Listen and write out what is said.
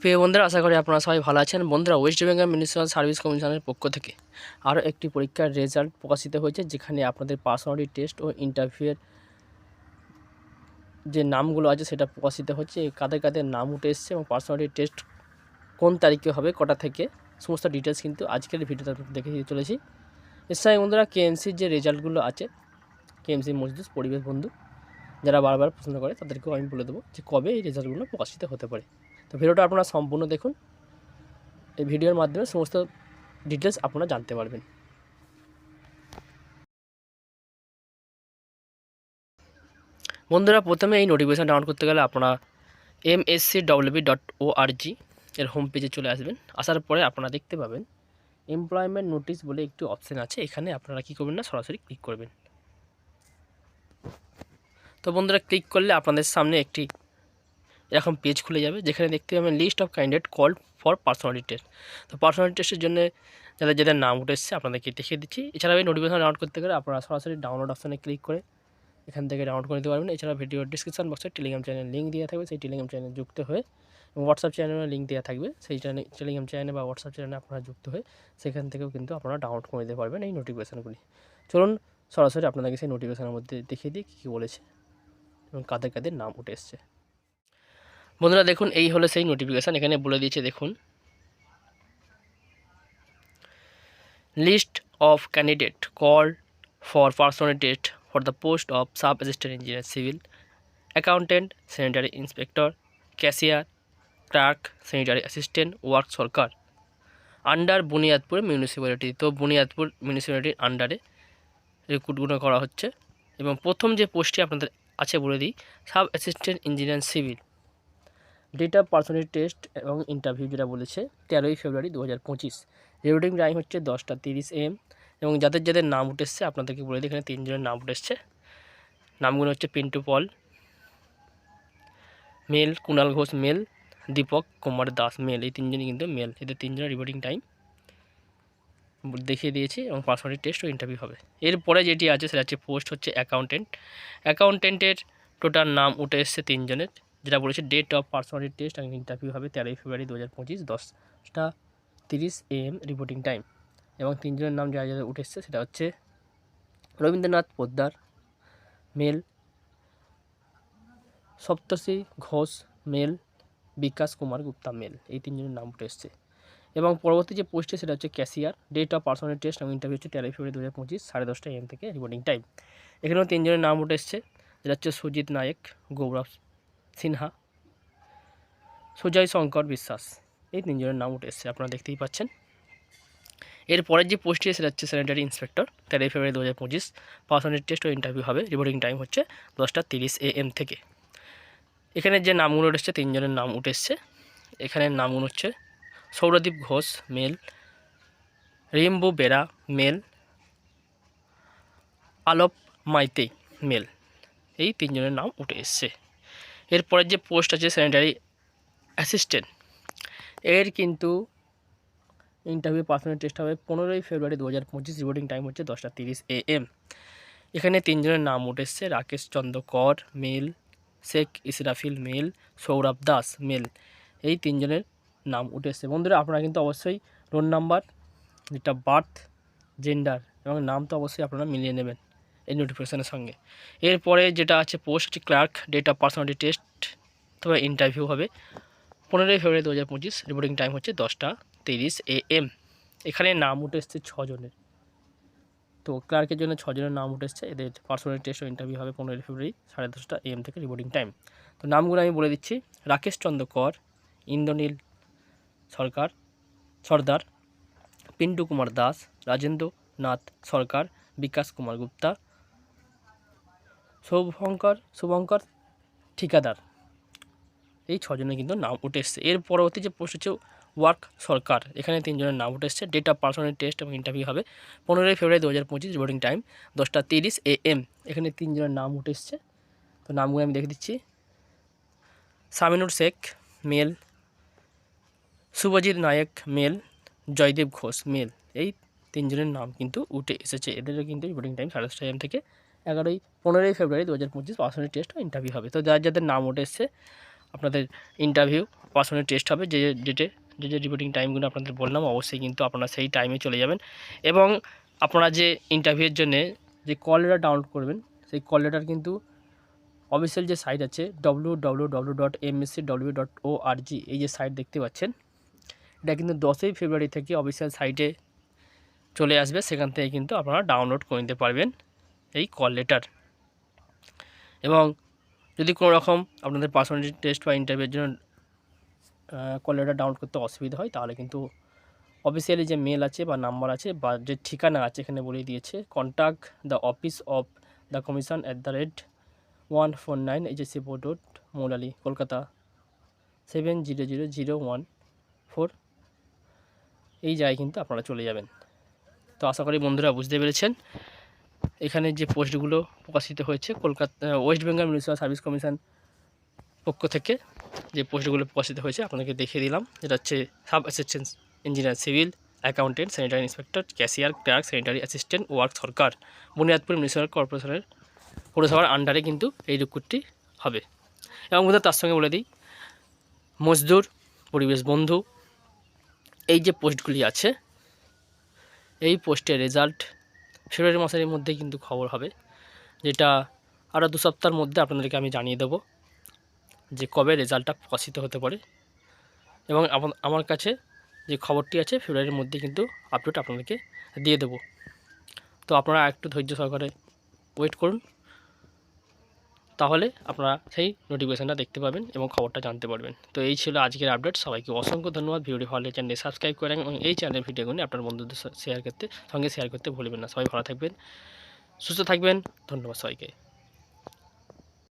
প্রিয় বন্ধুরা, আশা করি আপনারা সবাই ভালো আছেন। বন্ধুরা ওয়েস্ট বেঙ্গল মিউনিসিপ্যাল সার্ভিস কমিশনের পক্ষ থেকে আরও একটি পরীক্ষার রেজাল্ট প্রকাশিত হয়েছে, যেখানে আপনাদের পার্সোনালিটি টেস্ট ও ইন্টারভিউয়ের যে নামগুলো আছে, সেটা প্রকাশিত হচ্ছে। কাদের কাদের নাম উঠে এসছে এবং পার্সোনালিটি টেস্ট কোন তারিখে হবে, কটা থেকে, সমস্ত ডিটেলস কিন্তু আজকের ভিডিওতে দেখে দিয়ে চলেছি। সঙ্গে বন্ধুরা কেএমসির যে রেজাল্টগুলো আছে কেএমসি মজদুস পরিবেশ বন্ধু, যারা বারবার পছন্দ করে, তাদেরকেও আমি বলে দেবো যে কবে এই রেজাল্টগুলো প্রকাশিত হতে পারে। তো ভিডিওটা আপনারা সম্পূর্ণ দেখুন। এই ভিডিওর মাধ্যমে সমস্ত ডিটেলস আপনারা জানতে পারবেন। বন্ধুরা, প্রথমে এই নোটিফিকেশান ডাউনলোড করতে গেলে আপনারা এম ডট ও এর হোম পেজে চলে আসবেন। আসার পরে আপনারা দেখতে পাবেন এমপ্লয়মেন্ট নোটিশ বলে একটি অপশান আছে। এখানে আপনারা কী করবেন না, সরাসরি ক্লিক করবেন। তো বন্ধুরা ক্লিক করলে আপনাদের সামনে একটি এরকম পেজ খুলে যাবে, যেখানে দেখতে পাবেন list of candidate call for personality test তো পার্সোনালিটি টেস্টের জন্য যাদের যাদের নাম উঠে এসছে, আপনাদেরকে দেখিয়ে দিচ্ছি। এছাড়াও এই নোটিফিকেশন ডাউনলোড করতে গেলে আপনারা সরাসরি ডাউনলোড অপশানে ক্লিক করে এখান থেকে ডাউনলোড করে নিতে পারবেন। এছাড়া ভিডিও ডিসক্রিপশন বক্সে টেলিগ্রাম চ্যানেল লিঙ্ক দেওয়া থাকবে, সেই টেলিগ্রাম চ্যানেল যুক্ত হয়ে এবং হোয়াটসঅ্যাপ চ্যানেলের লিঙ্ক দেওয়া থাকবে, সেই চ্যানেল টেলিগ্রাম চ্যানেলে বা হোয়াটসঅ্যাপ চ্যানেলে আপনারা যুক্ত হয়ে সেখান থেকেও কিন্তু আপনারা ডাউনলোড করে নিতে পারবেন এই নোটিফিকেশানগুলি চলুন সরাসরি আপনাদেরকে সেই নোটিফিকেশানের মধ্যে দেখিয়ে দিই কী বলেছে এবং কাদের কাদের নাম উঠে এসছে। বন্ধুরা দেখুন, এই হলো সেই নোটিফিকেশান এখানে বলে দিয়েছে, দেখুন। List of candidate call for personal test for the post of sub assistant engineer civil accountant sanitary inspector cashier clerk sanitary assistant work Sarkar under Buniadpur municipality তো বুনিয়াদপুর মিউনিসিপ্যালিটির আন্ডারে রিক্রুটগুলো করা হচ্ছে। এবং প্রথম যে পোস্টটি আপনাদের আছে বলে দিই sub assistant engineer civil date of personal test এবং ইন্টারভিউ যেটা বলেছে, তেরোই ফেব্রুয়ারি দু হাজার পঁচিশ। রিপোর্টিং টাইম হচ্ছে দশটা তিরিশ এম এবং যাদের যাদের নাম উঠে এসছে আপনাদেরকে বলে দিই, এখানে তিনজনের নাম উঠে এসছে নামগুলো হচ্ছে Pintu Paul male Kunal Ghosh male Dipak Kumar Das male এই তিনজনই কিন্তু মেল এদের তিনজনের রিপোর্টিং টাইম দেখিয়ে দিয়েছি এবং পার্সোনাল টেস্ট ও ইন্টারভিউ হবে। এরপরে যেটি আছে, সেটা হচ্ছে পোস্ট হচ্ছে অ্যাকাউন্টেন্ট অ্যাকাউন্টেন্টের টোটাল নাম উঠে এসছে তিনজনের। যেটা বলেছে ডেট অফ পার্সোনালিটি টেস্ট এবং ইন্টারভিউ হবে তেরোই ফেব্রুয়ারি দু হাজার পঁচিশ দশটা তিরিশ এম রিপোর্টিং টাইম এবং তিনজনের নাম যা যা উঠে এসছে সেটা হচ্ছে Rabindranath Poddar, male, Saptarshi Ghosh, male, Bikash Kumar Gupta, male, এই তিনজনের নাম উঠে এসছে। এবং পরবর্তী যে পোস্টে সেটা হচ্ছে cashier date of personal test এবং ইন্টারভিউ হচ্ছে তেরোই ফেব্রুয়ারি দু হাজার পঁচিশ সাড়ে দশটা এম থেকে রিপোর্টিং টাইম এখানেও তিনজনের নাম উঠে এসছে, যেটা হচ্ছে সুজিত নায়েক, গৌরব সিনহা। সুজয় শঙ্কর বিশ্বাস। এই তিনজনের নাম উঠে এসছে, আপনারা দেখতেই পাচ্ছেন। এরপরের যে পোস্টটি সেটা হচ্ছে স্যানিটারি ইন্সপেক্টর, তেরোই ফেব্রুয়ারি দু হাজার পঁচিশ পার্সোনাল টেস্ট ও ইন্টারভিউ হবে রিপোর্টিং টাইম হচ্ছে দশটা তিরিশ এ এম থেকে। এখানে যে নামগুলো এসছে, তিনজনের নাম উঠে এসছে। এখানের নামগুলো হচ্ছে Souradip Ghosh, male. Rimbu Bera, male. Alap Maity, male. এই তিনজনের নাম উঠে এসছে। এরপরের যে পোস্ট আছে স্যানিটারি অ্যাসিস্ট্যান্ট এর কিন্তু ইন্টারভিউ পার্সোনাল টেস্ট হবে পনেরোই ফেব্রুয়ারি দু হাজার পঁচিশ রিপোর্টিং টাইম হচ্ছে দশটা তিরিশ এ এম এখানে তিনজনের নাম উঠে এসছে Rakesh Chandra Kar, male, Sheikh Israfil male, Sourav Das male. এই তিনজনের নাম উঠে এসছে বন্ধুরা, আপনারা কিন্তু অবশ্যই রোল নাম্বার যেটা বার্থ জেন্ডার এবং নাম তো অবশ্যই আপনারা মিলিয়ে নেবেন। এই নোটিফিকেশানের সঙ্গে। এরপরে যেটা আছে post clerk date personality test তবে ইন্টারভিউ হবে। পনেরোই ফেব্রুয়ারি দু হাজার পঁচিশ রিপোর্টিং টাইম হচ্ছে দশটা তিরিশ এ এম এখানে নাম উঠে এসছে ছজনের। তো ক্লার্কের জন্য ছজনের নাম উঠে এসছে। এদের পার্সোনাল টেস্ট ও ইন্টারভিউ হবে পনেরোই ফেব্রুয়ারি সাড়ে দশটা এম থেকে রিপোর্টিং টাইম তো নামগুলো আমি বলে দিচ্ছি। রাকেশ চন্দ্র কর, ইন্দ্রনীল সরকার, সর্দার, পিন্টু কুমার দাস রাজেন্দ্র নাথ সরকার, বিকাশ কুমার গুপ্তা শুভঙ্কর শুভঙ্কর ঠিকাদার। এই ছজনের কিন্তু নাম উঠে এসছে। এর পরবর্তী যে পোস্ট হচ্ছে ওয়ার্ক সরকার, এখানে তিনজনের নাম উঠে এসছে। ডেট অফ পার্সোনাল টেস্ট এবং ইন্টারভিউ হবে পনেরোই ফেব্রুয়ারি দু হাজার পঁচিশ রিপোর্টিং টাইম দশটা তিরিশ এ এম এখানে তিনজনের নাম উঠে এসছে। তো নামগুলো আমি দেখে দিচ্ছি। Saminur Sheikh, male. Subhajit Nayak, male. Joydev Ghosh, male. এই তিনজনের নাম কিন্তু উঠে এসেছে। এদেরও কিন্তু রিপোর্টিং টাইম সাড়ে দশটা এম থেকে এগারোই, পনেরোই ফেব্রুয়ারি দু হাজার পঁচিশ পার্সোনাল টেস্ট ইন্টারভিউ হবে। তো যার যাদের নাম উঠে এসছে, আপনাদের ইন্টারভিউ মিনিট টেস্ট হবে। যে ডেটে যে যে রিপোর্টিং টাইমগুলো আপনাদের বললাম, অবশ্যই কিন্তু আপনারা সেই টাইমে চলে যাবেন। এবং আপনারা যে ইন্টারভিউয়ের জন্য যে কল লেটার ডাউনলোড করবেন, সেই কল লেটার কিন্তু অফিসিয়াল যে সাইট আছে W W W dot MSC W dot O R G এই যে সাইট দেখতে পাচ্ছেন, এটা কিন্তু দশই ফেব্রুয়ারি থেকে অফিসিয়াল সাইটে চলে আসবে। সেখান থেকে কিন্তু আপনারা ডাউনলোড করে নিতে পারবেন। এই কল লেটার এবং যদি কোনো রকম আপনাদের পার্সোনালিটি টেস্ট বা ইন্টারভিউর জন্য কল লেটার ডাউনলোড করতে অসুবিধা হয়, তাহলে কিন্তু অফিসিয়ালি যে মেল আছে বা নাম্বার আছে বা যে ঠিকানা আছে এখানে বলে দিয়েছে contact the office of the commission at the rate one four nine HSC board road Moulali Kolkata seven zero zero zero one four এই জায়গায় কিন্তু আপনারা চলে যাবেন। তো আশা করি বন্ধুরা বুঝতে পেরেছেন। এখানে যে পোস্টগুলো প্রকাশিত হয়েছে, Kolkata West Bengal municipal service commission পক্ষ থেকে যে পোস্টগুলো প্রকাশিত হয়েছে আপনাকে দেখিয়ে দিলাম। যেটা হচ্ছে sub assistant engineer, civil accountant, sanitary inspector, cashier, clerk, sanitary assistant, work Sarkar. Buniadpur municipal কর্পোরেশনের পৌরসভার আন্ডারে কিন্তু এই রিক্রুটটি হবে। এবং বোধহয় তার সঙ্গে বলে দিই, মজদুর, পরিবেশ বন্ধু, এই যে পোস্টগুলি আছে, এই পোস্টের রেজাল্ট ফেব্রুয়ারি মাসের মধ্যে কিন্তু খবর হবে, যেটা আরও দু সপ্তাহের মধ্যে আপনাদেরকে আমি জানিয়ে দেব যে কবে রেজাল্টটা প্রকাশিত হতে পারে এবং আমার কাছে যে খবরটি আছে ফেব্রুয়ারির মধ্যে কিন্তু আপডেট আপনাদেরকে দিয়ে দেব। তো আপনারা একটু ধৈর্য সহকারে ওয়েট করুন। তাহলে আপনারা সেই নোটিফিকেশানটা দেখতে পাবেন এবং খবরটা জানতে পারবেন। তো এই ছিল আজকের আপডেট সবাইকে অসংখ্য ধন্যবাদ। ভিডিও ভালো চ্যানেলে সাবস্ক্রাইব করেন এবং এই চ্যানেলের ভিডিওগুলি আপনার বন্ধুদের শেয়ার করতে, সঙ্গে শেয়ার করতে ভুলবেন না। সবাই ভালো থাকবেন, সুস্থ থাকবেন। ধন্যবাদ সবাইকে।